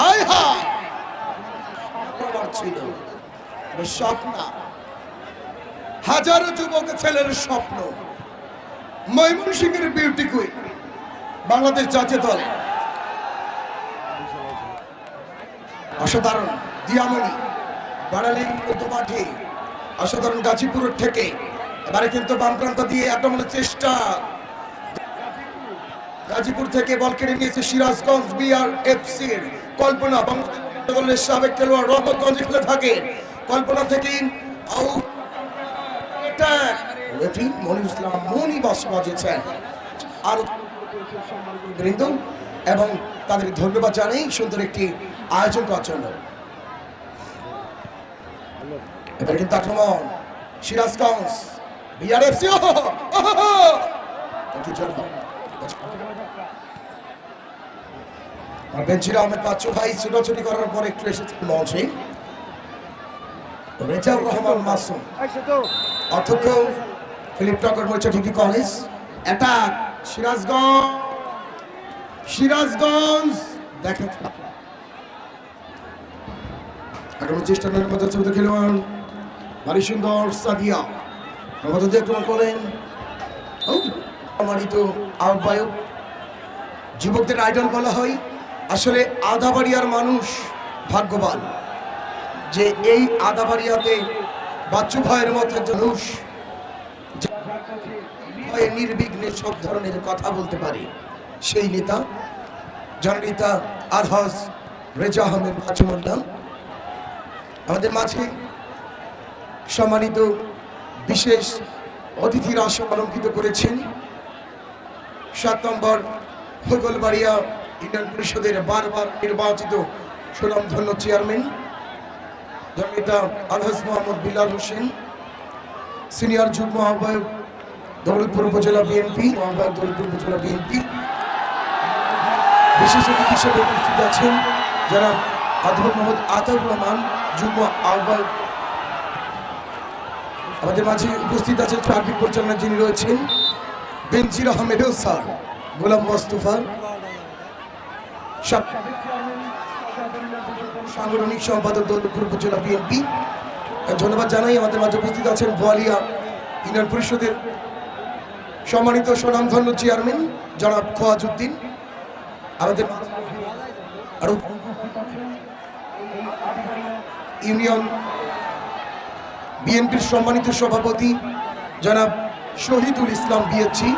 হায় হায়। ছিল হাজারো যুবক ছেলের স্বপ্ন। ময়মন সিংহের বিউটি কুইন বাংলাদেশ জাতীয় দলে। অসাধারণ দিয়ামণি, বাড়ালি মাঠে অসাধারণ গাজীপুরের থেকে। এবারে কিন্তু বামপ্রান্ত দিয়ে একটা চেষ্টা। গাজীপুর থেকে বল কেড়ে নিয়েছে সিরাজগঞ্জ বিআর এফসির কল্পনা বাংলাদেশের সাবেক খেলোয়াড় রহমতগঞ্জে খেলে থাকে। কল্পনা থেকে আউট। রেফারি মনির ইসলাম মনি বাস বাজেছেন আর বৃন্দ এবং তাদের ধন্যবাদ জানাই সুন্দর একটি আয়োজন করার জন্য। এবার কিন্তু আক্রমণ সিরাজগঞ্জ বিআরএফসি আর বেঞ্চির আহমেদ পাচ্ছ ভাই ছোটাছুটি করার পর একটু এসেছে মঞ্চে রেজাউর রহমান মাসুম। অধ্যক্ষ ফিলিপ টকর মরিচা ডিগ্রি কলেজ অ্যাটাক সিরাজগঞ্জ। সিরাজগঞ্জ, দেখে আগামী চেষ্টা ছবিতে খেলোয়াড় ভারী সুন্দর সাদিয়া। দিয়ে আক্রমণ করেন। সম্মানিত আহ্বায়ক, যুবকদের আইডল বলা হয়, আসলে আধাবাড়িয়ার মানুষ ভাগ্যবান যে এই আদাবাড়িয়াতে বাচ্চু ভাইয়ের মতো মানুষ ভয়ে নির্বিঘ্নে সব ধরনের কথা বলতে পারে, সেই নেতা, জননেতা আরহাস রেজা আহমেদ বাচ্চু মোল্লা। আমাদের মাঝে সম্মানিত বিশেষ অতিথিরা অলঙ্কিত করেছেন। সাত নম্বর হোগলবাড়িয়া ইউনিয়ন পরিষদের বারবার নির্বাচিত সুনামধন্য চেয়ারম্যান জননেতা আলহাজ মোহাম্মদ বিলাল হোসেন, সিনিয়র যুগ্ম আহ্বায়ক দৌলতপুর উপজেলা বিএনপি, আহ্বায়ক দৌলতপুর উপজেলা বিএনপি। বিশেষ অতিথি হিসেবে উপস্থিত আছেন যারা অধ্যাপক মোহাম্মদ আতাউর রহমান, যুগ্ম আহ্বায়ক। আমাদের মাঝে উপস্থিত আছেন ট্রাফিক পরিচালনা যিনি রয়েছেন বেনজির আহমেদ স্যার, গোলাম মোস্তফা সাব- সাংগঠনিক সম্পাদক দৌলতপুর উপজেলা বিএনপি। ধন্যবাদ জানাই আমাদের মাঝে উপস্থিত আছেন বোয়ালিয়া ইউনিয়ন পরিষদের সম্মানিত সুনামধন্য চেয়ারম্যান জনাব খোয়াজুদ্দিন। আমাদের আরও ইউনিয়ন বিএনপির সম্মানিত সভাপতি জনাব শহীদুল ইসলাম বিএসি